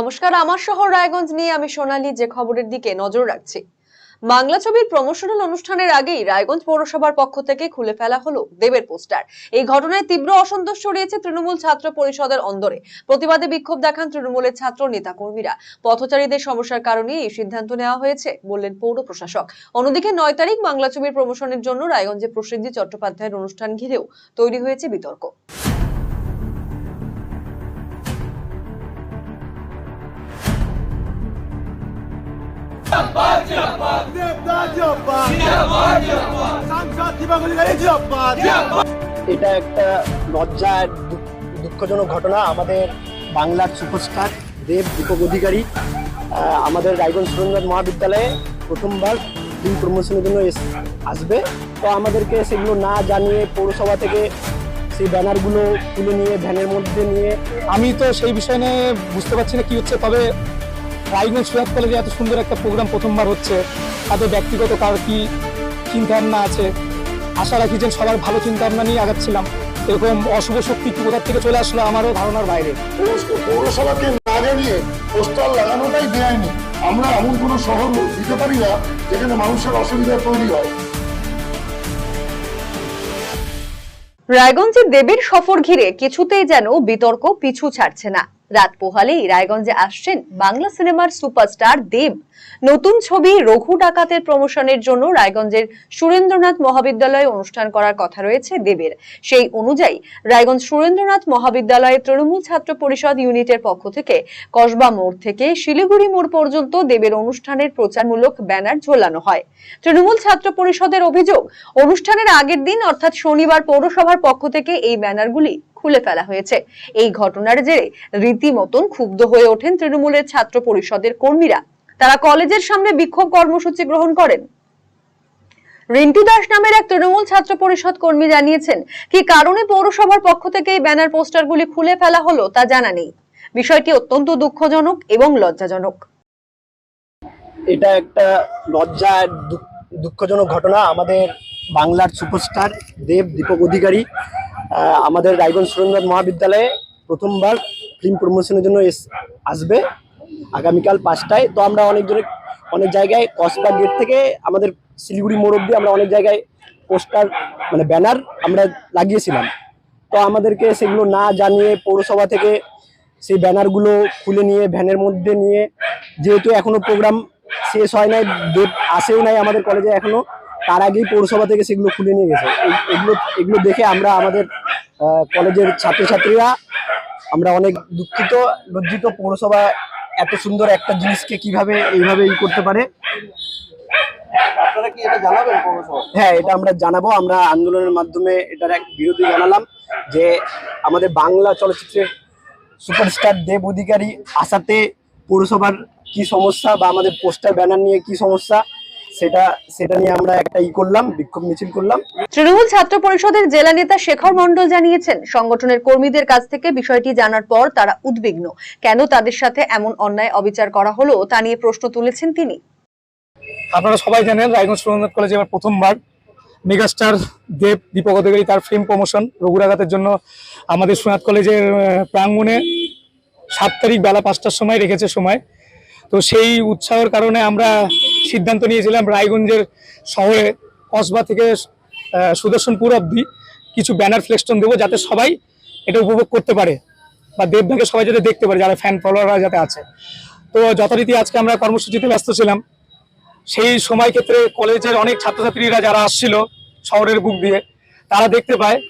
নমস্কার, আমার শহর রায়গঞ্জ নিয়ে আমি সোনালী, যে খবরের দিকে নজর রাখছি। বাংলা ছবির প্রমোশনাল অনুষ্ঠানের আগেই রায়গঞ্জ পৌরসভার পক্ষ থেকে খুলে ফেলা হলো দেবের পোস্টার। এই ঘটনায় তীব্র অসন্তোষ ছড়িয়েছে তৃণমূল ছাত্র পরিষদের অন্দরে। প্রতিবাদে বিক্ষোভ দেখান তৃণমূলের ছাত্র নেতা কর্মীরা পথচারীদের সমস্যার কারণে এই সিদ্ধান্ত নেওয়া হয়েছে, বললেন পৌর প্রশাসক। অন্যদিকে নয় তারিখ বাংলা ছবির প্রমোশনের জন্য রায়গঞ্জে প্রসেনজিৎ চট্টোপাধ্যায়ের অনুষ্ঠান ঘিরেও তৈরি হয়েছে বিতর্ক। এটা একটা লজ্জা আর দু- দুঃখজনক ঘটনা। আমাদের বাংলার সুপারস্টার দেব দীপক অধিকারী আমাদের রায়গঞ্জ সুরেন্দ্রনাথ মহাবিদ্যালয়ে প্রথমবার ফিল্ম প্রমোশনের জন্য এস- আসবে। তো আমাদেরকে সেগুলো না জানিয়ে পৌরসভা থেকে সেই ব্যানারগুলো তুলে নিয়ে ভ্যানের মধ্যে নিয়ে আমি তো সেই বিষয় নিয়ে বুঝতে পারছি না কি হচ্ছে। তবে রায়গঞ্জ সুরাত কলেজে এত সুন্দর একটা প্রোগ্রাম প্রথমবার হচ্ছে তাদের ব্যক্তিগত কার কি চিন্তা ভাবনা আছে? আশা রাখি যে সবার ভালো চিন্তা ভাবনা নিয়ে আগাচ্ছিলাম। এরকম অশুভ শক্তি কি কোথার থেকে চলে আসলো আমারও ধারণার বাইরে। পৌরস- পৌরসভাকে না জানিয়ে পোস্টার লাগানোটাই বেআইনি। আমরা এমন কোনো শহর দিতে পারি না যেখানে মানুষের অসুবিধা তৈরি হয়। রায়গঞ্জে দেবীর সফর ঘিরে কিছুতেই যেন বিতর্ক পিছু ছাড়ছে না। রাত পোহালেই রায়গঞ্জে আসছেন বাংলা সিনেমার সুপারস্টার দেব। নতুন ছবি রঘু ডাকাতের প্রমোশনের জন্য রায়গঞ্জের সুরেন্দ্রনাথ মহাবিদ্যালয়ে অনুষ্ঠান করার কথা রয়েছে দেবের। সেই অনুযায়ী রায়গঞ্জ সুরেন্দ্রনাথ মহাবিদ্যালয়ে তৃণমূল ছাত্র পরিষদ ইউনিটের পক্ষ থেকে কসবা মোড় থেকে শিলিগুড়ি মোড় পর্যন্ত দেবের অনুষ্ঠানের প্রচারমূলক ব্যানার ঝোলানো হয়। তৃণমূল ছাত্র পরিষদের অভিযোগ, অনুষ্ঠানের আগের দিন অর্থাৎ শনিবার পৌরসভার পক্ষ থেকে এই ব্যানারগুলি খুলে ফেলা হয়েছে। এই ঘটনার জেরে রীতিমতন ক্ষুব্ধ হয়ে ওঠেন তৃণমূলের ছাত্র পরিষদের কর্মীরা। তারা কলেজের সামনে বিক্ষোভ কর্মসূচি গ্রহণ করেন। রিন্টু দাস নামের এক তৃণমূল ছাত্র পরিষদ কর্মী জানিয়েছেন, কি কারণে পৌরসভার পক্ষ থেকে এই ব্যানার পোস্টারগুলি খুলে ফেলা হলো তা জানা নেই। বিষয়টি অত্যন্ত দুঃখজনক এবং লজ্জাজনক। এটা একটা লজ্জা আর দুঃখজনক ঘটনা। আমাদের বাংলার সুপারস্টার দেব দীপক অধিকারী আমাদের রায়গঞ্জ সুরেন্দ্রনাথ মহাবিদ্যালয়ে প্রথমবার ফিল্ম প্রমোশনের জন্য আসবে। আগামীকাল পাঁচটায়। তো আমরা অনেকজনে অনেক জায়গায় কসবা গেট থেকে আমাদের শিলিগুড়ি মোড় অব্দি আমরা অনেক জায়গায় পোস্টার মানে ব্যানার আমরা লাগিয়েছিলাম। তো আমাদেরকে সেগুলো না জানিয়ে পৌরসভা থেকে সেই ব্যানারগুলো খুলে নিয়ে, ভ্যানের মধ্যে নিয়ে, যেহেতু এখনও প্রোগ্রাম শেষ হয় নাই, ডেট আসেও নাই আমাদের কলেজে এখনও, তার আগেই পৌরসভা থেকে সেগুলো খুলে নিয়ে গেছে। এগুলো এগুলো দেখে আমরা আমাদের কলেজের ছাত্রছাত্রীরা আমরা অনেক দুঃখিত, লজ্জিত পৌরসভা এত সুন্দর একটা জিনিসকে কীভাবে এইভাবে ই করতে পারে? হ্যাঁ এটা আমরা জানাব। আমরা আন্দোলনের মাধ্যমে এটার এক বিরোধী জানালাম যে আমাদের বাংলা চলচ্চিত্রের সুপারস্টার দেব অধিকারী আসাতে পৌরসভার কি সমস্যা বা আমাদের পোস্টার ব্যানার নিয়ে কি সমস্যা সেটা সেটা নিয়ে আমরা একটা ই করলাম বিক্ষোভ মিছিল করলাম। তৃণমূল ছাত্র পরিষদের জেলা নেতা শেখর মণ্ডল জানিয়েছেন সংগঠনের কর্মীদের কাছ থেকে বিষয়টি জানার পর তারা উদ্বিগ্ন। কেন তাদের সাথে এমন অন্যায় অবিচার করা হলো তা নিয়ে প্রশ্ন তুলেছেন তিনি। আপনারা সবাই জানেন রায়গঞ্জ সুরেন্দ্রনাথ কলেজে এবার প্রথমবার মেগাস্টার দেব দীপক অধিকারী তার ফিল্ম প্রমোশন রঘুরাঘাতের জন্য আমাদের সুনাথ কলেজের প্রাঙ্গণে সাত তারিখ বেলা পাঁচটার সময় রেখেছে সময়। তো সেই উৎসাহের কারণে আমরা সিদ্ধান্ত নিয়েছিলাম রায়গঞ্জের শহরে কসবা থেকে সুদর্শনপুর অবধি কিছু ব্যানার ফ্লেক্সটন দেবো যাতে সবাই এটা উপভোগ করতে পারে বা দেবদাকে সবাই যাতে দেখতে পারে, যারা ফ্যান ফলোয়াররা যাতে আছে। তো যথারীতি আজকে আমরা কর্মসূচিতে ব্যস্ত ছিলাম। সেই সময় ক্ষেত্রে কলেজের অনেক ছাত্রছাত্রীরা যারা আসছিল শহরের বুক দিয়ে, তারা দেখতে পায়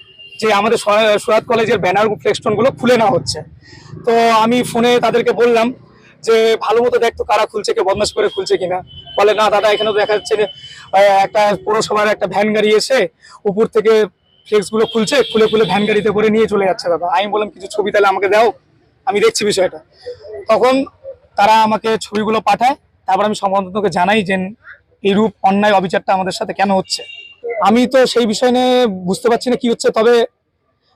যে আমাদের সরা- সুরাত কলেজের ব্যানার ফ্লেক্সটনগুলো খুলে নেওয়া হচ্ছে। তো আমি ফোনে তাদেরকে বললাম যে ভালো মতো দেখতো কারা খুলছে, কে বদমাশ করে খুলছে কিনা। বলে, না, দাদা, এখানে দেখা যাচ্ছে একটা পৌরসভার একটা ভ্যান গাড়ি এসে উপর থেকে ফ্লেক্সগুলো খুলছে, খুলে খুলে ভ্যান গাড়িতে করে নিয়ে চলে যাচ্ছে, দাদা। আমি বললাম, কিছু ছবি তাহলে আমাকে দাও, আমি দেখছি বিষয়টা। তখন তারা আমাকে ছবিগুলো পাঠায়, তারপর আমি সংবাদদাতাকে জানাই যে, এইরূপ অন্যায় অবিচারটা আমাদের সাথে কেন হচ্ছে? আমি তো সেই বিষয় নিয়ে বুঝতে পারছি না কি হচ্ছে, তবে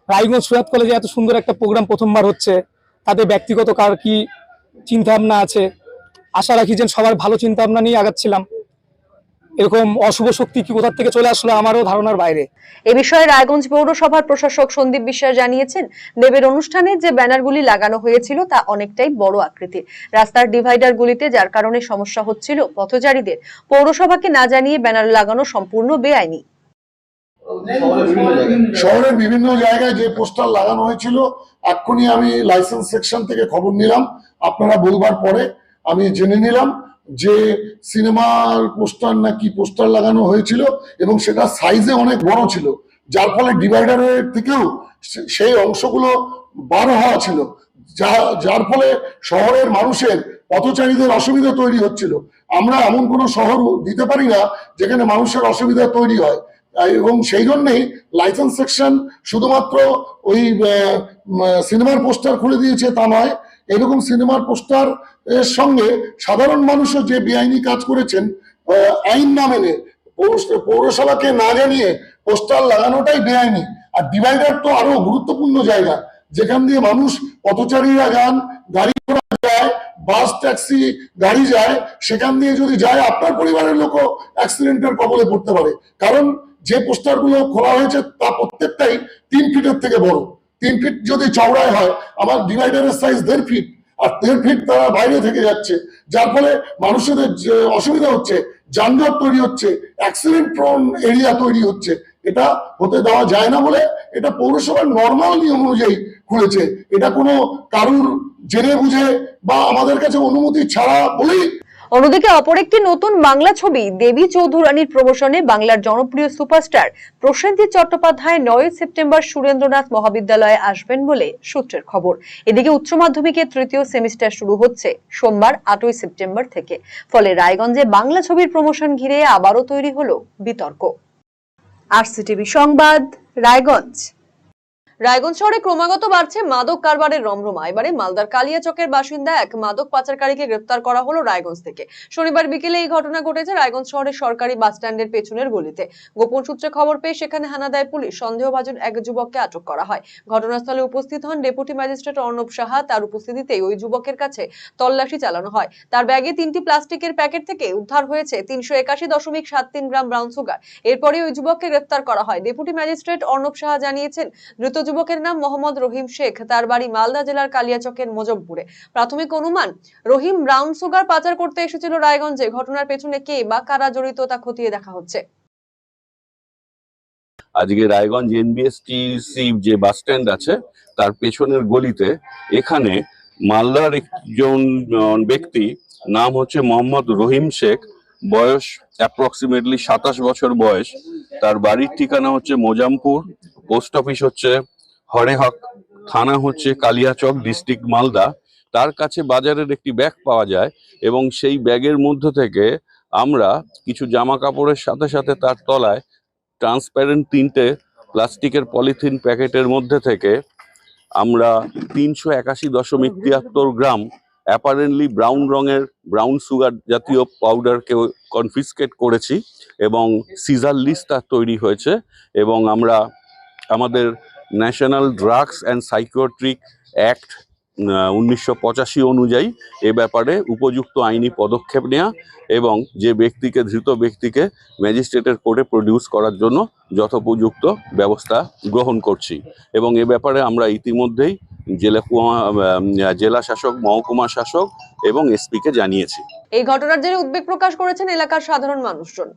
রায়গঞ্জ সুরাত কলেজে এত সুন্দর একটা প্রোগ্রাম প্রথমবার হচ্ছে তাদের ব্যক্তিগত কার কি চিন্তা ভাবনা আছে। আশা রাখি যে সবার ভালো চিন্তা ভাবনা নিয়ে আগাচ্ছিলাম। এরকম অশুভ শক্তি কি কোথা থেকে চলে আসলো আমারও ধারণার বাইরে। এ বিষয়ে রায়গঞ্জ পৌরসভার প্রশাসক সন্দীপ বিশ্বাস জানিয়েছেন দেবের অনুষ্ঠানে যে ব্যানারগুলি লাগানো হয়েছিল তা অনেকটাই বড় আকৃতির। রাস্তার ডিভাইডারগুলিতে যার কারণে সমস্যা হচ্ছিল পথচারীদের পৌরসভাকে না জানিয়ে ব্যানার লাগানো সম্পূর্ণ বেআইনি। শহরের বিভিন্ন জায়গায় যে পোস্টার লাগানো হয়েছিল এক্ষুনি আমি লাইসেন্স সেকশন থেকে খবর নিলাম। আপনারা বলবার পরে আমি জেনে নিলাম যে সিনেমার পোস্টার নাকি পোস্টার লাগানো হয়েছিল এবং সেটা সাইজে অনেক বড় ছিল, যার ফলে ডিভাইডারের থেকেও সেই অংশগুলো বার হওয়া ছিল, যা, যার ফলে শহরের মানুষের পথচারীদের অসুবিধা তৈরি হচ্ছিল। আমরা এমন কোনো শহর দিতে পারি না যেখানে মানুষের অসুবিধা তৈরি হয়। এবং সেই জন্যেই লাইসেন্স সেকশন শুধুমাত্র ওই সিনেমার পোস্টার খুলে দিয়েছে তা নয় এরকম সিনেমার পোস্টার, এর সঙ্গে সাধারণ মানুষও যে বেআইনি কাজ করেছেন আইন না মেনে পৌরস- পৌরসভাকে না জানিয়ে পোস্টার লাগানোটাই বেআইনি। আর ডিভাইডার তো আরও গুরুত্বপূর্ণ জায়গা, যেখান দিয়ে মানুষ পথচারীরা যান, গাড়ি ঘোড়া যায়, বাস, ট্যাক্সি, গাড়ি যায়, সেখান দিয়ে যদি যায়, আপনার পরিবারের লোকও অ্যাক্সিডেন্টের কবলে পড়তে পারে। কারণ যে পোস্টারগুলো খোলা হয়েছে তা প্রত্যেকটাই তিন ফিটের থেকে বড়। তিন ফিট যদি চওড়ায় হয় আমার ডিভাইডারের সাইজ দেড় ফিট আর দেড় ফিট তারা বাইরে থেকে যাচ্ছে, যার ফলে মানুষের যে অসুবিধা হচ্ছে, যানজট তৈরি হচ্ছে অ্যাক্সিডেন্ট প্রন এরিয়া তৈরি হচ্ছে, এটা হতে দেওয়া যায় না বলে এটা পৌরসভার নর্মাল নিয়ম অনুযায়ী খুলেছে। এটা কোনো কারুর জেনে বুঝে বা আমাদের কাছে অনুমতি ছাড়া বলেই অন্যদিকে অপর একটি নতুন বাংলা ছবি, দেবী চৌধুরানীর প্রমোশনে বাংলার জনপ্রিয় সুপারস্টার প্রসেনজিৎ চট্টোপাধ্যায় নয় সেপ্টেম্বর সুরেন্দ্রনাথ মহাবিদ্যালয়ে আসবেন বলে সূত্রের খবর। এদিকে উচ্চ মাধ্যমিকের তৃতীয় সেমিস্টার শুরু হচ্ছে সোমবার, আটই সেপ্টেম্বর থেকে। ফলে রায়গঞ্জে বাংলা ছবির প্রমোশন ঘিরে আবারও তৈরি হলো বিতর্ক। আরসিটিভি সংবাদ, রায়গঞ্জ। রায়গঞ্জ শহরে ক্রমাগত বাড়ছে মাদক কারবারের রমরমা। এবারে মালদার কালিয়াচকের বাসিন্দা এক মাদক পাচারকারীকে গ্রেপ্তার করা হলো রায়গঞ্জ থেকে। শনিবার বিকেলে এই ঘটনা ঘটেছে রায়গঞ্জ শহরের সরকারি বাস স্ট্যান্ডের পেছনের গলিতে। গোপন সূত্রে খবর পেয়ে সেখানে হানা দেয় পুলিশ। সন্দেহভাজন এক যুবককে আটক করা হয়। ঘটনাস্থলে উপস্থিত হন ডেপুটি ম্যাজিস্ট্রেট অর্ণব সাহা। তার উপস্থিতিতেই ওই যুবকের কাছে তল্লাশি চালানো হয়। তার ব্যাগে তিনটি প্লাস্টিকের প্যাকেট থেকে উদ্ধার হয়েছে তিনশো একাশি দশমিক সাত তিন গ্রাম ব্রাউন সুগার। এরপরে ওই যুবককে গ্রেপ্তার করা হয়। ডেপুটি ম্যাজিস্ট্রেট অর্ণব সাহা জানিয়েছেন ধৃত যুবকের নাম মোহাম্মদ রহিম শেখ। তার বাড়ি মালদা জেলার কালিয়াচকের মজমপুরে প্রাথমিক অনুমান, রহিম ব্রাউন সুগার পাচার করতে এসেছিল রায়গঞ্জে। ঘটনার পেছনে কে বা কারা জড়িত তা খতিয়ে দেখা হচ্ছে। আজকে রায়গঞ্জ এনবিএসটিসি যে বাস স্ট্যান্ড আছে, তার পেছনের গলিতে এখানে মালদার একজন ব্যক্তি, নাম হচ্ছে মোহাম্মদ রহিম শেখ। বয়স অ্যাপ্রক্সিমেটলি সাতাশ বছর বয়স। তার বাড়ির ঠিকানা হচ্ছে মোজামপুর। পোস্ট অফিস হচ্ছে হরেহক থানা হচ্ছে কালিয়াচক ডিস্ট্রিক্ট মালদা। তার কাছে বাজারের একটি ব্যাগ পাওয়া যায় এবং সেই ব্যাগের মধ্য থেকে আমরা কিছু জামা কাপড়ের সাথে সাথে তার তলায় ট্রান্সপ্যারেন্ট তিনটে প্লাস্টিকের পলিথিন প্যাকেটের মধ্যে থেকে আমরা তিনশো একাশি দশমিক তিয়াত্তর গ্রাম অ্যাপারেন্টলি ব্রাউন রঙের ব্রাউন সুগার জাতীয় পাউডারকে কনফিসকেট করেছি এবং সিজার লিস্ট তার তৈরি হয়েছে এবং আমরা আমাদের national drugs and psychotropic act উনিশশো পঁচাশি অনুযায়ী এ ব্যাপারে উপযুক্ত আইনি পদক্ষেপ নেওয়া এবং যে ব্যক্তিকে ধৃত ব্যক্তিকে ম্যাজিস্ট্রেটের কোর্টে প্রডিউস করার জন্য যথোপযুক্ত ব্যবস্থা গ্রহণ করছি। এবং এ ব্যাপারে আমরা ইতিমধ্যেই জেলা কুমা- জেলা শাসক মহকুমা শাসক এবং এসপিকে জানিয়েছি। এই ঘটনার জেরে উদ্বেগ প্রকাশ করেছেন এলাকার সাধারণ মানুষজন।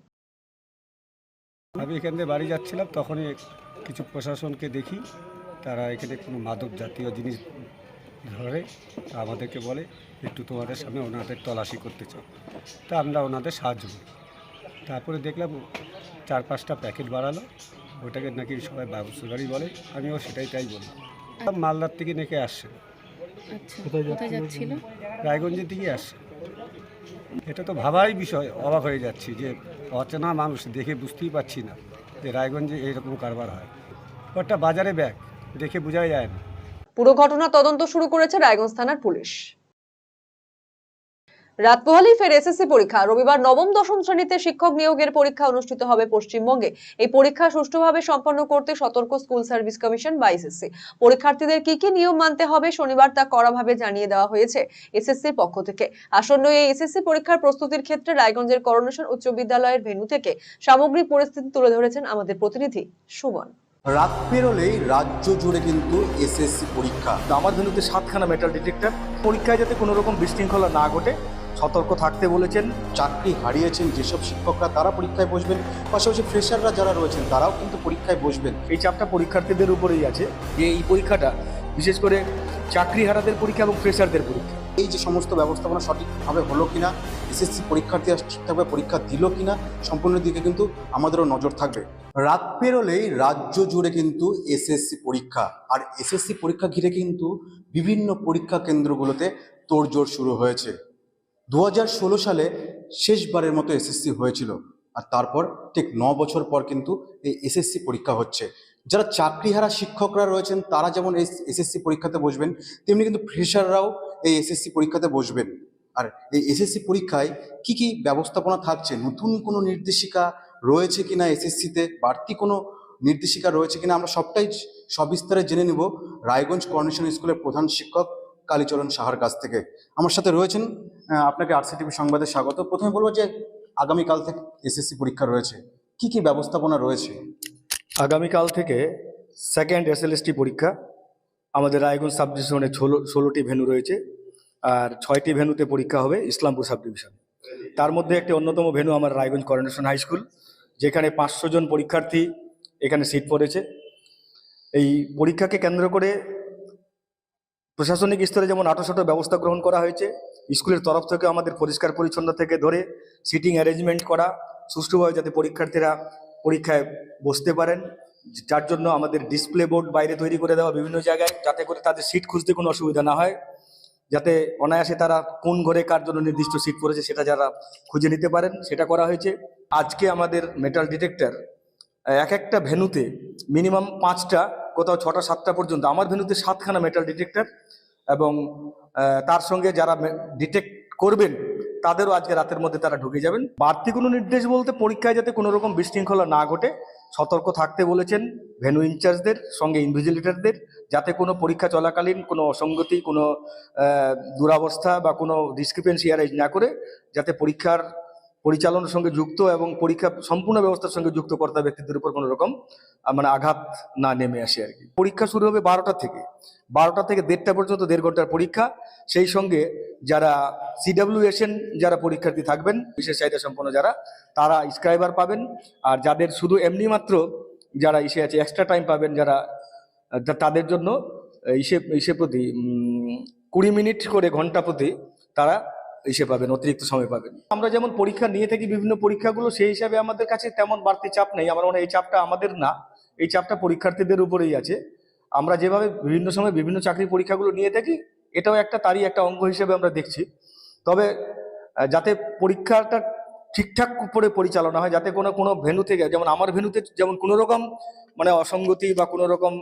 আমি এখান থেকে বাড়ি যাচ্ছিলাম তখনই কিছু প্রশাসনকে দেখি তারা এখানে কোনো মাদক জাতীয় জিনিস ধরে তা আমাদেরকে বলে একটু তোমাদের সামনে ওনাদের তলাশি করতে চাও। তা আমরা ওনাদের সাহায্য করি। তারপরে দেখলাম চার পাঁচটা প্যাকেট বাড়ালো ওটাকে নাকি সবাই ব্যবস্থা গাড়ি বলে আমিও সেটাই তাই বললাম মালদার থেকে নাকি আসছে। আচ্ছা কোথায় যাচ্ছিল? রায়গঞ্জের দিকে আসছে। এটা তো ভাবাই বিষয় অবাক হয়ে যাচ্ছি যে অচেনা মানুষ দেখে বুঝতেই পারছি না। যে রায়গঞ্জে এইরকম কারবার হয়। ওটা বাজারে ব্যাগ, দেখে বোঝাই যায় না। পুরো ঘটনা তদন্ত শুরু করেছে রায়গঞ্জ থানার পুলিশ। রাত পোহালেই ফের এসএসসি পরীক্ষা। রবিবার নবম, দশম শ্রেণীতে শিক্ষক নিয়োগের পরীক্ষা অনুষ্ঠিত হবে পশ্চিমবঙ্গে। এই পরীক্ষা সুষ্ঠুভাবে সম্পন্ন করতে সতর্ক স্কুল সার্ভিস কমিশন বা এসএসসি। পরীক্ষার্থীদের কি কি নিয়ম মানতে হবে শনিবার তা কড়াভাবে জানিয়ে দেওয়া হয়েছে এসএসসির পক্ষ থেকে। আসন্ন এই এসএসসি পরীক্ষার প্রস্তুতির ক্ষেত্রে রায়গঞ্জের করোনেশন উচ্চ বিদ্যালয়ের ভেন্যু থেকে সামগ্রিক পরিস্থিতি তুলে ধরেছেন আমাদের প্রতিনিধি সুমন। রাত পেরোলেই রাজ্য জুড়ে কিন্তু এসএসসি পরীক্ষা। আমার ভেনুতে সাতখানা মেটাল ডিটেক্টর। পরীক্ষায় যাতে কোনো রকম বিশৃঙ্খলা না ঘটে সতর্ক থাকতে বলেছেন, চাকরি হারিয়েছেন যেসব শিক্ষকরা তারা পরীক্ষায় বসবেন, পাশাপাশি ফ্রেশাররা যারা রয়েছেন তারাও কিন্তু পরীক্ষায় বসবেন। এই চাপটা পরীক্ষার্থীদের উপরেই আছে যে এই পরীক্ষাটা, বিশেষ করে চাকরি হারাদের পরীক্ষা এবং ফ্রেশারদের পরীক্ষা। এই যে সমস্ত ব্যবস্থাপনা সঠিকভাবে হলো কিনা এসএসসি পরীক্ষার্থীরা ঠিকঠাকভাবে পরীক্ষা দিল কিনা, সম্পূর্ণ দিকে কিন্তু আমাদেরও নজর থাকবে। রাত পেরোলেই রাজ্য জুড়ে কিন্তু এসএসসি পরীক্ষা, আর এসএসসি পরীক্ষা ঘিরে কিন্তু বিভিন্ন পরীক্ষা কেন্দ্রগুলোতে তোড়জোড় শুরু হয়েছে। দু হাজার ষোলো সালে শেষবারের মতো এসএসসি হয়েছিল। আর তারপর ঠিক ন বছর পর কিন্তু এই এসএসসি পরীক্ষা হচ্ছে। যারা চাকরিহারা শিক্ষকরা রয়েছেন, তারা যেমন এই এসএসসি পরীক্ষাতে বসবেন, তেমনি কিন্তু ফ্রেশাররাও এই এসএসসি পরীক্ষাতে বসবেন। আর এই এসএসসি পরীক্ষায় কি কি ব্যবস্থাপনা থাকছে? নতুন কোনো নির্দেশিকা রয়েছে কিনা এসএসসিতে বাড়তি কোনো নির্দেশিকা রয়েছে কিনা? আমরা সবটাই সবিস্তারে জেনে নিব। রায়গঞ্জ কর্নেশন স্কুলের প্রধান শিক্ষক কালীচরণ সাহার কাছ থেকে। আমার সাথে রয়েছেন আপনাকে আরসিটিভি সংবাদে স্বাগত। প্রথমে বলব যে, আগামীকাল থেকে এসএসসি পরীক্ষা রয়েছে। কি কি ব্যবস্থাপনা রয়েছে? আগামীকাল থেকে সেকেন্ড এসএলএসটি পরীক্ষা। আমাদের রায়গঞ্জ সাব ডিভিশনে ষোলো, ষোলোটি ভেন্যু রয়েছে, আর ছয়টি ভেন্যুতে পরীক্ষা হবে ইসলামপুর সাব ডিভিশনে তার মধ্যে একটি অন্যতম ভেন্যু আমার রায়গঞ্জ করোনেশন হাই স্কুল যেখানে পাঁচশো জন পরীক্ষার্থী এখানে সিট পড়েছে। এই পরীক্ষাকে কেন্দ্র করে প্রশাসনিক স্তরে যেমন আটোশটো ব্যবস্থা গ্রহণ করা হয়েছে, স্কুলের তরফ থেকে আমাদের পরিষ্কার পরিচ্ছন্ন থেকে ধরে সিটিং অ্যারেঞ্জমেন্ট করা, সুষ্ঠুভাবে যাতে পরীক্ষার্থীরা পরীক্ষায় বসতে পারেন, যার জন্য আমাদের ডিসপ্লে বোর্ড বাইরে তৈরি করে দেওয়া বিভিন্ন জায়গায়, যাতে করে তাদের সিট খুঁজতে কোনো অসুবিধা না হয়, যাতে অনায়াসে তারা কোন ঘরে কার জন্য নির্দিষ্ট সিট পড়েছে সেটা যারা খুঁজে নিতে পারেন, সেটা করা হয়েছে। আজকে আমাদের মেটাল ডিটেক্টর এক একটা ভেনুতে মিনিমাম পাঁচটা কোথাও ছটা, সাতটা পর্যন্ত। আমার ভেনুতে সাতখানা মেটাল ডিটেক্টর এবং তার সঙ্গে যারা ডিটেক্ট করবেন, তাদেরও আজকে রাতের মধ্যে তারা ঢুকে যাবেন। বাড়তি কোনো নির্দেশ বলতে পরীক্ষায় যাতে কোনো রকম বিশৃঙ্খলা না ঘটে, সতর্ক থাকতে বলেছেন ভেনু ইনচার্জদের, সঙ্গে ইনভিজিলেটরদের, যাতে কোনো পরীক্ষা চলাকালীন কোনো অসঙ্গতি, কোনো দুরাবস্থা বা কোনো ডিসক্রিপেন্সি অ্যারাইজ না করে, যাতে পরীক্ষার পরিচালনার সঙ্গে যুক্ত এবং পরীক্ষা, সম্পূর্ণ ব্যবস্থার সঙ্গে যুক্ত কর্তা ব্যক্তিদের উপর কোনো রকম মানে আঘাত না নেমে আসে আর কি। পরীক্ষা শুরু হবে বারোটা থেকে। বারোটা থেকে দেড়টা পর্যন্ত দেড় ঘণ্টার পরীক্ষা। সেই সঙ্গে যারা সিডাব্লিউএসএন যারা পরীক্ষার্থী থাকবেন, বিশেষ চাহিদা সম্পন্ন যারা, তারা স্ক্রাইবার পাবেন। আর যাদের শুধু এমনি মাত্র যারা ইসে আছে এক্সট্রা টাইম পাবেন যারা তাদের জন্য ইসে ইসে প্রতি কুড়ি মিনিট করে ঘণ্টা প্রতি তারা ইসে পাবেন, অতিরিক্ত সময় পাবেন। আমরা যেমন পরীক্ষা নিয়ে থাকি বিভিন্ন পরীক্ষাগুলো, সেই হিসাবে আমাদের কাছে তেমন বাড়তি চাপ নেই। আমার মনে এই চাপটা আমাদের না। এই চাপটা পরীক্ষার্থীদের উপরেই আছে। আমরা যেভাবে বিভিন্ন সময় বিভিন্ন চাকরি পরীক্ষাগুলো নিয়ে থাকি, এটাও একটা তারই একটা অঙ্গ হিসেবে আমরা দেখছি। তবে যাতে পরীক্ষাটা ঠিকঠাক করে পরিচালনা হয়, যাতে কোনো কোনো ভেনু থেকে, যেমন আমার ভেনুতে যেমন কোনো রকম মানে অসঙ্গতি বা কোনো রকম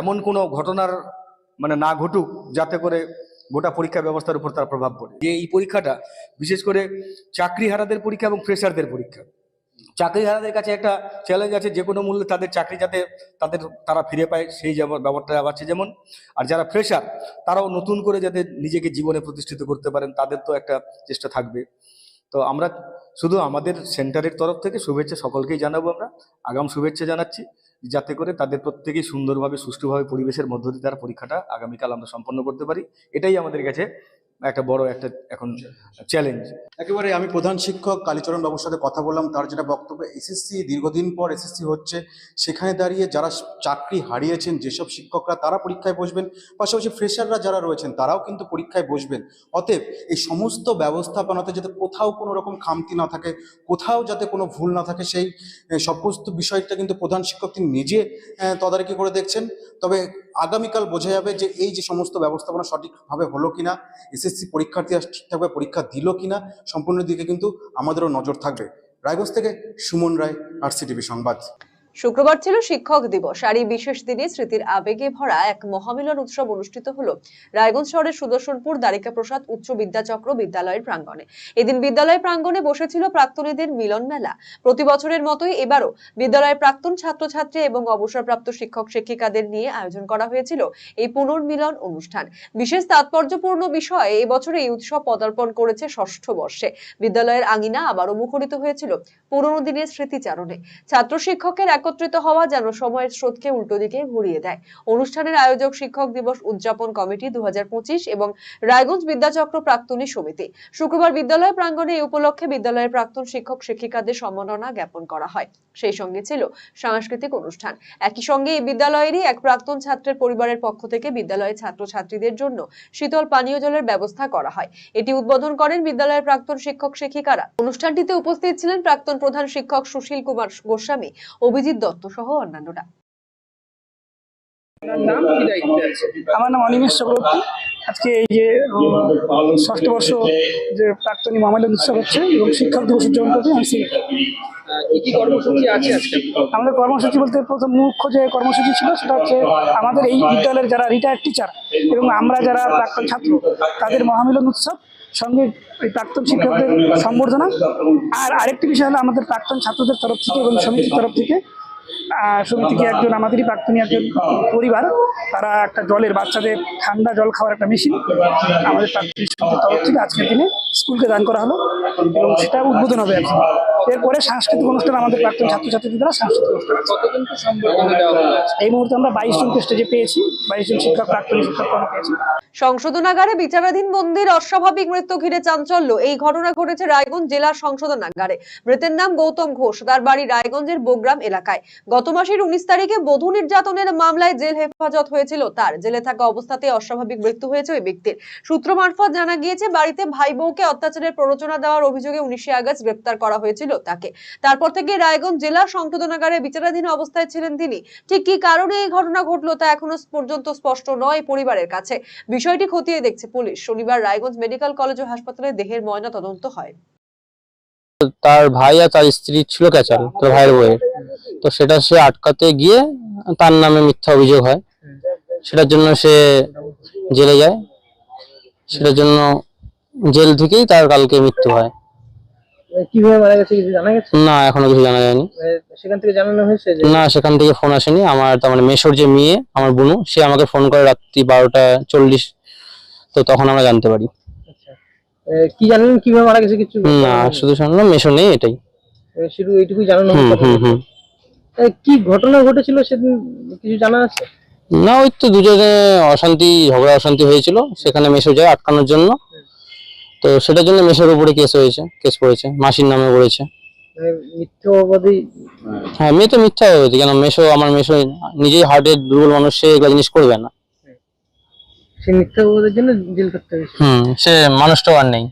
এমন কোনো ঘটনার মানে না ঘটুক, যাতে করে গোটা পরীক্ষা ব্যবস্থার উপর তার প্রভাব পড়ে। যে এই পরীক্ষাটা, বিশেষ করে চাকরি হারাদের পরীক্ষা এবং ফ্রেশারদের পরীক্ষা। চাকরিহারাদের কাছে একটা চ্যালেঞ্জ আছে যে কোনো মূল্যে তাদের চাকরি যাতে তাদের তারা ফিরে পায়, সেই যেমন ব্যাপারটা আছে যেমন, আর যারা ফ্রেশার তারাও নতুন করে যাতে নিজেকে জীবনে প্রতিষ্ঠিত করতে পারেন, তাদের তো একটা চেষ্টা থাকবে। তো আমরা শুধু আমাদের সেন্টারের তরফ থেকে শুভেচ্ছা সকলকেই জানাব আমরা। আগাম শুভেচ্ছা জানাচ্ছি। যাতে করে তাদের প্রত্যেকেই সুন্দরভাবে, সুষ্ঠুভাবে পরিবেশের মধ্য দিয়ে তারা পরীক্ষাটা আগামীকাল আমরা সম্পন্ন করতে পারি। এটাই আমাদের কাছে একটা বড় একটা এখন চ্যালেঞ্জ একেবারে আমি প্রধান শিক্ষক কালীচরণ বাবুর সাথে কথা বললাম, তার যেটা বক্তব্য, এসএসসি দীর্ঘদিন পর এসএসসি হচ্ছে, সেখানে দাঁড়িয়ে যারা চাকরি হারিয়েছেন, যেসব শিক্ষকরা তারা পরীক্ষায় বসবেন, পাশাপাশি ফ্রেশাররা যারা রয়েছেন, তারাও কিন্তু পরীক্ষায় বসবেন। অতএব এই সমস্ত ব্যবস্থাপনাতে যাতে কোথাও কোনো রকম খামতি না থাকে, কোথাও যাতে কোনো ভুল না থাকে, সেই সমস্ত বিষয়টা কিন্তু প্রধান শিক্ষক তিনি নিজে তদারকি করে দেখছেন। তবে আগামীকাল বোঝা যাবে যে এই যে সমস্ত ব্যবস্থাপনা সঠিকভাবে হলো কিনা এসএসসি পরীক্ষার্থীরা ঠিকঠাকভাবে পরীক্ষা দিল কিনা, সম্পূর্ণ দিকে কিন্তু আমাদেরও নজর থাকবে। রায়গঞ্জ থেকে সুমন রায় আর সিটিভি সংবাদ। শুক্রবার ছিল শিক্ষক দিবস, আর এই বিশেষ দিনে স্মৃতির আবেগে ভরা এক মহামিলন উৎসব অনুষ্ঠিত হলো রায়গঞ্জ শহরের সুদর্শনপুর দ্বারিকা প্রসাদ উচ্চ বিদ্যাচক্র বিদ্যালয়ের প্রাঙ্গণে। এদিন বিদ্যালয় প্রাঙ্গণে বসেছিল প্রাক্তনীদের মিলন মেলা। প্রতি বছরের মতোই এবারও বিদ্যালয়ের প্রাক্তন ছাত্রছাত্রী এবং অবসরপ্রাপ্ত শিক্ষক শিক্ষিকাদের নিয়ে আয়োজন করা হয়েছিল এই পুনর্মিলন অনুষ্ঠান। বিশেষ তাৎপর্যপূর্ণ বিষয়ে এবছর এই উৎসব পদার্পণ করেছে ষষ্ঠ বর্ষে। বিদ্যালয়ের আঙিনা আবারও মুখরিত হয়েছিল পুরনো দিনের স্মৃতিচারণে। ছাত্র শিক্ষকের একত্রিত হওয়া যেন সময়ের স্রোতকে উল্টো দিকে ঘুরিয়ে দেয়। অনুষ্ঠানের আয়োজক শিক্ষক দিবস উদযাপন কমিটি দু এবং রায়গঞ্জ বিদ্যাচক্র প্রাক্তনী সমিতি। শুক্রবার বিদ্যালয় প্রাঙ্গণে এই উপলক্ষে বিদ্যালয়ের প্রাক্তন শিক্ষক শিক্ষিকাদের সম্মাননা জ্ঞাপন করা হয়। সেই সঙ্গে ছিল সাংস্কৃতিক অনুষ্ঠান। একই সঙ্গে এই বিদ্যালয়েরই এক প্রাক্তন ছাত্রের পরিবারের পক্ষ থেকে বিদ্যালয়ের ছাত্রছাত্রীদের জন্য শীতল পানীয় জলের ব্যবস্থা করা হয়। এটি উদ্বোধন করেন বিদ্যালয়ের প্রাক্তন শিক্ষক শিক্ষিকারা। অনুষ্ঠানটিতে উপস্থিত ছিলেন প্রাক্তন প্রধান শিক্ষক সুশীল কুমার গোস্বামী, অভিজিৎ দত্ত সহ অন্যান্যরা। আমার নাম অনিমেষ চক্রবর্তী। আজকে এই যে উম, ষষ্ঠ বর্ষ যে প্রাক্তনী মহামেলন উৎসব হচ্ছে এবং শিক্ষক দিবস উদযাপন করতে আমি কর্মসূচি আছে আমাদের কর্মসূচি বলতে প্রথম মুখ্য যে কর্মসূচি ছিল সেটা হচ্ছে আমাদের এই বিদ্যালয়ের যারা রিটায়ার্ড টিচার এবং আমরা যারা প্রাক্তন ছাত্র তাদের মহামিলন উৎসব সঙ্গে এই প্রাক্তন শিক্ষকদের সম্বর্ধনা আর আরেকটি বিষয় হলো আমাদের প্রাক্তন ছাত্রদের তরফ থেকে এবং সমিতির তরফ থেকে আহ, সমিতিকে একজন আমাদেরই প্রাক্তনী একজন পরিবার তারা একটা জলের বাচ্চাদের ঠান্ডা জল খাওয়ার একটা মেশিন আমাদের প্রাক্তনী তরফ থেকে আজকের দিনে স্কুলকে দান করা হলো এবং সেটা উদ্বোধন হবে আজকে এরপরে সাংস্কৃতিক অনুষ্ঠান আমাদের প্রাক্তন ছাত্রছাত্রীদের দ্বারা সাংস্কৃতিক অনুষ্ঠান? এই মুহূর্তে আমরা বাইশ জনকে স্টেজে পেয়েছি বাইশ জন শিক্ষক প্রাক্তনী শিক্ষক পেয়েছি। সংশোধনাগারে বিচারাধীন বন্দির অস্বাভাবিক মৃত্যু ঘিরে চাঞ্চল্য। এই ঘটনা ঘটেছে রায়গঞ্জ জেলা সংশোধনাগারে। মৃতের নাম গৌতম ঘোষ। তার বাড়ি রায়গঞ্জের বোগ্রাম এলাকায়। গত মাসের উনিশ তারিখে বধূ নির্যাতনের মামলায় জেল হেফাজত হয়েছিল তার। জেলে থাকা অবস্থাতে অস্বাভাবিক মৃত্যু হয়েছে ওই ব্যক্তির। সূত্র মারফত জানা গিয়েছে বাড়িতে ভাই বউকে অত্যাচারের প্ররোচনা দেওয়ার অভিযোগে উনিশে আগস্ট গ্রেপ্তার করা হয়েছিল। তাকে। তারপর থেকে রায়গঞ্জ জেলা সংশোধনাগারে বিচারাধীন অবস্থায় ছিলেন তিনি। ঠিক কি কারণে এই ঘটনা ঘটলো তা এখনও পর্যন্ত স্পষ্ট নয় পরিবারের কাছে। বিষয়টি খতিয়ে দেখছে পুলিশ। শনিবার রায়গঞ্জ মেডিকেল কলেজ ও হাসপাতালে দেহের ময়না তদন্ত হয়। তার ভাই আর তার স্ত্রী ছিল ক্যাচাল, তোর ভাইয়ের বইয়ের তো সেটা সে আটকাতে গিয়ে তার নামে মিথ্যা অভিযোগ হয়। সেটার জন্য সে জেলে যায়। সেটার জন্য জেল থেকেই তার কালকে মৃত্যু হয়। কীভাবে মারা গেছে কিছু জানা গেছে? না এখনও কিছু জানা যায়নি। সেখান থেকে জানানো হয়েছে যে না সেখান থেকে ফোন আসেনি। আমার তার মানে মেশোর যে মেয়ে আমার বুনু সে আমাকে ফোন করে রাত্রি বারোটা চল্লিশ তো তখন আমরা জানতে পারি। এ, কি জানলেন? কীভাবে মারা গেছে কিছু? না শুধু শুনলাম মেশো নেই এটাই। শুধু এইটুকুই জানানো কি ঘটনা ঘটেছিল সেদিন? কিছু জানা আছে? না ওই তো দুজনে অশান্তি ঝগড়া অশান্তি হয়েছিল। সেখানে মেশো যায় আটকানোর জন্য। তো সেটার জন্য মেশোর উপরে কেস হয়েছে কেস পড়েছে মাসির নামে পড়েছে। মানে হ্যাঁ মেয়ে তো মিথ্যা হয়েছে কেন মেশো আমার মেশো নিজেই হার্টের দুর্বল মানুষ সে এগুলো জিনিস করবে না। সে মিথ্যে জন্য জেল করতে হয়েছে হুম সে মানুষটাও আর নেই।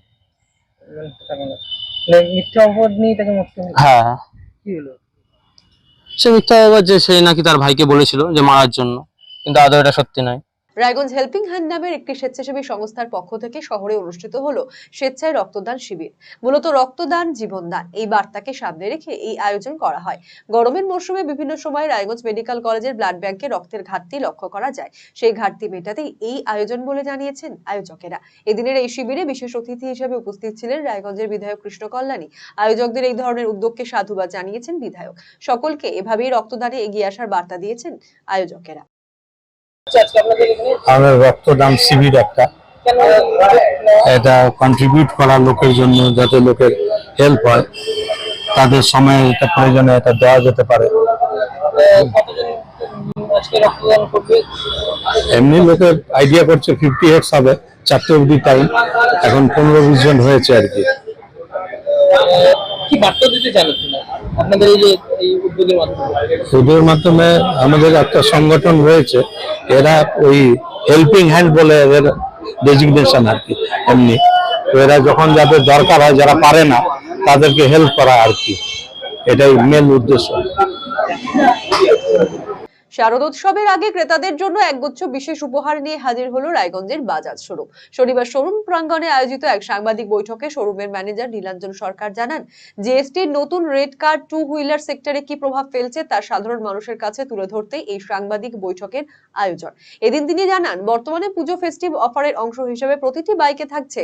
মানে মিথ্যে নিয়ে তাকে হয়েছে হ্যাঁ। কি হলো? সে মিথ্যা আবার যে সে নাকি তার ভাইকে বলেছিল যে মারার জন্য কিন্তু আদৌ এটা সত্যি নয়। রায়গঞ্জ হেল্পিং হ্যান্ড নামের একটি স্বেচ্ছাসেবী সংস্থার পক্ষ থেকে শহরে অনুষ্ঠিত হলো স্বেচ্ছায় রক্তদান শিবির। মূলত রক্তদান, জীবনদান এই বার্তাকে সামনে রেখে এই আয়োজন করা হয়। গরমের মরশুমে বিভিন্ন সময় রায়গঞ্জ মেডিকেল কলেজের ব্লাড ব্যাংকে রক্তের ঘাটতি লক্ষ্য করা যায়। সেই ঘাটতি মেটাতেই এই আয়োজন বলে জানিয়েছেন আয়োজকেরা। এদিনের এই শিবিরে বিশেষ অতিথি হিসেবে উপস্থিত ছিলেন রায়গঞ্জের বিধায়ক কৃষ্ণ কল্যাণী। আয়োজকদের এই ধরনের উদ্যোগকে সাধুবাদ জানিয়েছেন বিধায়ক। সকলকে এভাবেই রক্তদানে এগিয়ে আসার বার্তা দিয়েছেন আয়োজকেরা। আমাদের রক্তদান শিবির একটা। এটা কন্ট্রিবিউট করা লোকের জন্য যাতে লোকের হেল্প হয়। তাদের সময় এটা প্রয়োজনে এটা দেওয়া যেতে পারে। এমনি লোকের আইডিয়া করছে ফিফটি হেডস হবে চারটে অবধি টাইম এখন পনেরো বিশ জন হয়েছে আর কি। কি বার্তা দিতে চান আপনাদের এই যে ওদের মাধ্যমে? আমাদের একটা সংগঠন রয়েছে, এরা ওই হেল্পিং হ্যান্ড বলে এদের ডেজিগনেশন আর কি, এমনি। তো এরা যখন যাদের দরকার হয়, যারা পারে না, তাদেরকে হেল্প করা আর কি, এটাই মেন উদ্দেশ্য। শারদোৎসবের আগে ক্রেতাদের জন্য একগুচ্ছ বিশেষ উপহার নিয়ে হাজির হলো রায়গঞ্জের বাজাজ শোরুম। শনিবার শোরুম প্রাঙ্গণে আয়োজিত এক সাংবাদিক বৈঠকে শোরুমের ম্যানেজার নীলাঞ্জন সরকার জানান, জিএসটির নতুন রেড কার্ড টু হুইলার সেক্টরে কি প্রভাব ফেলছে তা সাধারণ মানুষের কাছে তুলে ধরতে এই সাংবাদিক বৈঠকের আয়োজন। এদিন তিনি জানান, বর্তমানে পুজো ফেস্টিভ অফারের অংশ হিসেবে প্রতিটি বাইকে থাকছে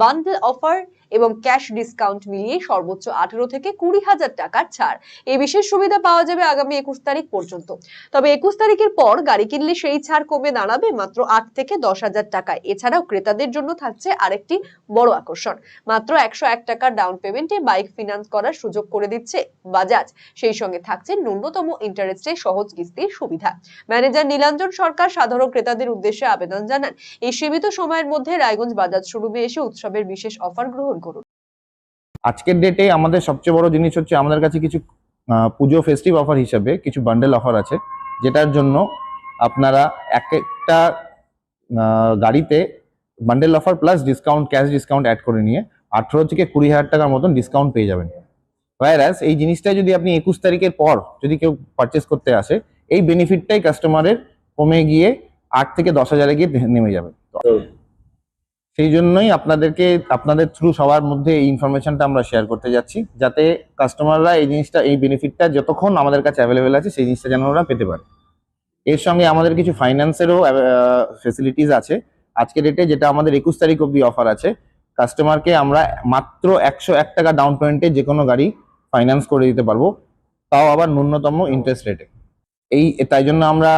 বান্ডেল অফার এবং ক্যাশ ডিসকাউন্ট মিলিয়ে সর্বোচ্চ আঠারো থেকে কুড়ি হাজার টাকার ছাড়। এই বিশেষ সুবিধা পাওয়া যাবে আগামী একুশ তারিখ পর্যন্ত। তবে একুশ তারিখের পর গাড়ি কিনলে সেই ছাড় কমে দাঁড়াবে মাত্র আট থেকে দশ হাজার টাকায় এছাড়াও ক্রেতাদের জন্য থাকছে আরেকটি বড় আকর্ষণ। মাত্র একশো এক টাকার ডাউন পেমেন্টে বাইক ফিনান্স করার সুযোগ করে দিচ্ছে বাজাজ সেই সঙ্গে থাকছে ন্যূনতম ইন্টারেস্টে সহজ কিস্তির সুবিধা। ম্যানেজার নীলাঞ্জন সরকার সাধারণ ক্রেতাদের উদ্দেশ্যে আবেদন জানান। এই সীমিত সময়ের মধ্যে রায়গঞ্জ বাজাজ শোরুমে এসে উৎসবের বিশেষ অফার গ্রহণ করুন। আজকের ডেটে আমাদের সবচেয়ে বড় জিনিস হচ্ছে আমাদের কাছে কিছু পুজো ফেস্টিভ অফার হিসেবে কিছু বান্ডেল অফার আছে যেটার জন্য আপনারা এক একটা গাড়িতে bundle offer plus discount cash discount add করে নিয়ে আঠেরো থেকে কুড়ি হাজার টাকার মতন ডিসকাউন্ট পেয়ে যাবেন। ভাইরাস এই জিনিসটা যদি আপনি একুশ তারিখের পর যদি কেউ পারচেস করতে আসে এই বেনিফিটটাই কাস্টমারের কমে গিয়ে আট থেকে দশ হাজারে গিয়ে নেমে যাবে। সেই জন্যই আপনাদেরকে, আপনাদের থ্রু সবার মধ্যে এই ইনফরমেশনটা আমরা শেয়ার করতে যাচ্ছি, যাতে কাস্টমাররা এই জিনিসটা, এই বেনিফিটটা যতক্ষণ আমাদের কাছে অ্যাভেলেবেল আছে, সেই জিনিসটা যেন ওরা পেতে পারে। এর সঙ্গে আমাদের কিছু ফাইন্যান্সেরও ফেসিলিটিস আছে। আজকে ডেটে যেটা আমাদের একুশ তারিখ অব্দি অফার আছে কাস্টমারকে আমরা মাত্র একশো এক টাকা ডাউন পেমেন্টে যে কোনো গাড়ি ফাইন্যান্স করে দিতে পারব। তাও আবার ন্যূনতম ইন্টারেস্ট রেটে এই, তাই জন্য আমরা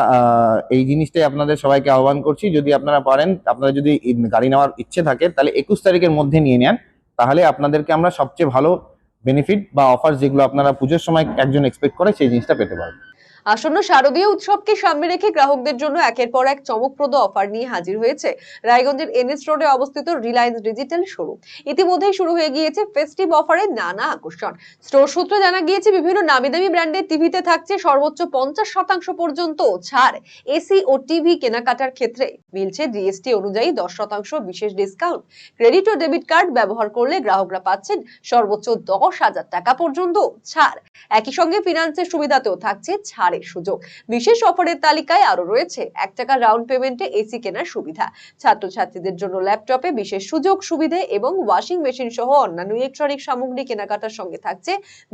এই জিনিসটাই আপনাদের সবাইকে আহ্বান করছি। যদি আপনারা পারেন, আপনারা যদি গাড়ি নেওয়ার ইচ্ছে থাকে, তাহলে একুশ তারিখের মধ্যে নিয়ে নেন। তাহলে আপনাদেরকে আমরা সবচেয়ে ভালো বেনিফিট বা অফার যেগুলো আপনারা পুজোর সময় একজন এক্সপেক্ট করে, সেই জিনিসটা পেতে পারবেন। আসন্ন শারদীয় উৎসবকে সামনে রেখে গ্রাহকদের জন্য একের পর এক চমকপ্রদ অফার নিয়ে হাজির হয়েছে রায়গঞ্জের এনএস রোডে অবস্থিত রিলায়েন্স ডিজিটাল শোরুম। ইতিমধ্যেই শুরু হয়ে গিয়েছে ফেস্টিভ অফারের নানা আকর্ষণ। স্টোর সূত্রে জানা গিয়েছে, বিভিন্ন নামি দামি ব্র্যান্ডের টিভিতে থাকছে সর্বোচ্চ পঞ্চাশ শতাংশ পর্যন্ত ছাড়। এসি ও টিভি কেনাকাটার ক্ষেত্রে মিলছে জিএসটি অনুযায়ী দশ শতাংশ বিশেষ ডিসকাউন্ট ক্রেডিট ও ডেবিট কার্ড ব্যবহার করলে গ্রাহকরা পাচ্ছেন সর্বোচ্চ দশ হাজার টাকা পর্যন্ত ছাড়। একই সঙ্গে ফিনান্সের সুবিধাতেও থাকছে ছাড়ের সুযোগ। বিশেষ অফারের তালিকায় আরও রয়েছে এক টাকা রাউন্ড পেমেন্টে এসি কেনার সুবিধা। ছাত্রছাত্রীদের জন্য ল্যাপটপে বিশেষ সুযোগ, সুবিধে এবং ওয়াশিং মেশিন সহ অন্যান্য ইলেকট্রনিক সামগ্রী কেনাকাটার সঙ্গে থাকছে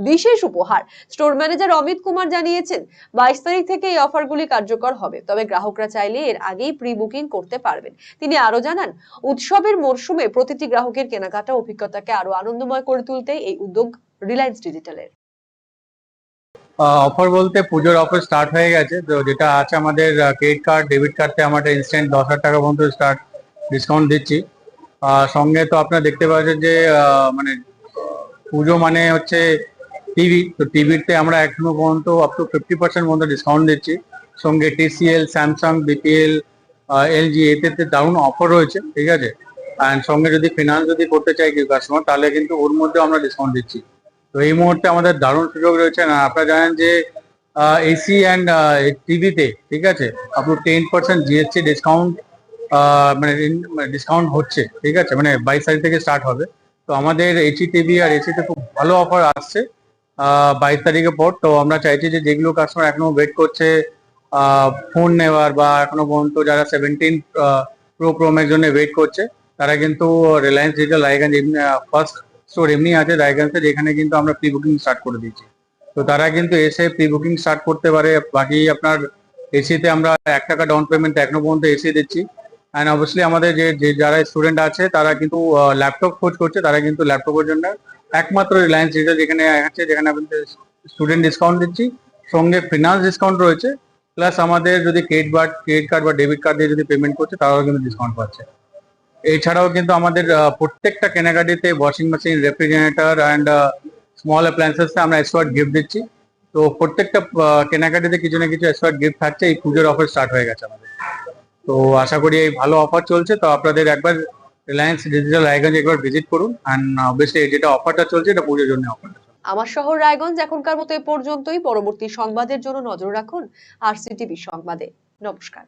বিশেষ উপহার। স্টোর ম্যানেজার অমিত কুমার জানিয়েছেন, বাইশ তারিখ থেকে এই অফারগুলি কার্যকর হবে, তবে গ্রাহকরা চাইলে এর আগেই প্রি বুকিং করতে পারবেন। তিনি আরও জানান, উৎসবের মরশুমে প্রতিটি গ্রাহকের কেনাকাটা অভিজ্ঞতাকে আরও আনন্দময় করে তুলতে এই উদ্যোগ রিলায়েন্স ডিজিটালের অফার বলতে পুজোর অফার স্টার্ট হয়ে গেছে। তো যেটা আছে আমাদের ক্রেডিট কার্ড ডেবিট কার্ডতে আমাদের ইনস্ট্যান্ট দশ হাজার টাকা পর্যন্ত স্টার্ট ডিসকাউন্ট দিচ্ছি। আহ, সঙ্গে তো আপনারা দেখতে পাচ্ছেন যে মানে পুজো মানে হচ্ছে টিভি তো টিভিতে আমরা এখনও পর্যন্ত আপ টু ফিফটি পার্সেন্ট পর্যন্ত ডিসকাউন্ট দিচ্ছি। সঙ্গে টিসিএল স্যামসাং বিপিএল এলজি এতে দারুণ অফার রয়েছে ঠিক আছে? অ্যান্ড সঙ্গে যদি ফিনান্স যদি করতে চাই কেউ কাস্টমার তাহলে কিন্তু ওর মধ্যেও আমরা ডিসকাউন্ট দিচ্ছি। তো এই মুহূর্তে আমাদের দারুণ সুযোগ রয়েছে। না, আপনারা জানেন যে এসি অ্যান্ড টিভিতে ঠিক আছে? Up to ten percent GST discount মানে ডিসকাউন্ট হচ্ছে, ঠিক আছে? মানে বাইশ তারিখ থেকে স্টার্ট হবে। তো আমাদের এইচি টিভি আর এসিতে খুব ভালো অফার আসছে বাইশ তারিখের পর। তো আমরা চাইছি যে, যেগুলো কাস্টমার এখনও ওয়েট করছে ফোন নেওয়ার বা এখনও পর্যন্ত যারা সেভেন্টিন প্রো প্রোমের জন্য ওয়েট করছে, তারা কিন্তু রিলায়েন্স ডিজিটাল রায়গঞ্জ ফার্স্ট স্টোর এমনি আছে রায়গঞ্জে এখানে কিন্তু আমরা প্রি বুকিং স্টার্ট করে দিয়েছি। তো তারা কিন্তু এসে প্রি বুকিং স্টার্ট করতে পারে, বাকি আপনার এসিতে আমরা এক টাকা ডাউন পেমেন্ট এখনও পর্যন্ত এসি দিচ্ছি। অ্যান্ড অবভিয়াসলি আমাদের যে যে যারা স্টুডেন্ট আছে, তারা কিন্তু ল্যাপটপ খোঁজ করছে, তারা কিন্তু ল্যাপটপের জন্য একমাত্র রিলায়েন্স ডিজিটাল যেখানে আছে, যেখানে স্টুডেন্ট ডিসকাউন্ট দিচ্ছি। সঙ্গে ফিনান্স ডিসকাউন্ট রয়েছে। প্লাস আমাদের যদি ক্রেডিট কার্ড ক্রেডিট কার্ড বা ডেবিট কার্ড দিয়ে যদি পেমেন্ট করছে, তারাও কিন্তু ডিসকাউন্ট পাচ্ছে। এছাড়াও কিন্তু আমাদের প্রত্যেকটা কেনাকাটিতে washing machine refrigerator and small appliances আমরা এক্সপার্ট গিফট দিচ্ছি। তো প্রত্যেকটা কেনাকাটিতে কিছু না কিছু এক্সপার্ট গিফট থাকছে। এই পুজোর অফার স্টার্ট হয়ে গেছে আমাদের। তো আশা করি এই ভালো অফার চলছে। তো আপনাদের একবার রিলায়েন্স ডিজিটাল রায়গঞ্জ একবার ভিজিট করুন। অ্যান্ড অবভিয়াসলি যেটা অফারটা চলছে, এটা পুজোর জন্য অফারটা আমার শহর রায়গঞ্জ এখনকার মতো এ পর্যন্তই। পরবর্তী সংবাদের জন্য নজর রাখুন আর সিটিভি সংবাদে। নমস্কার।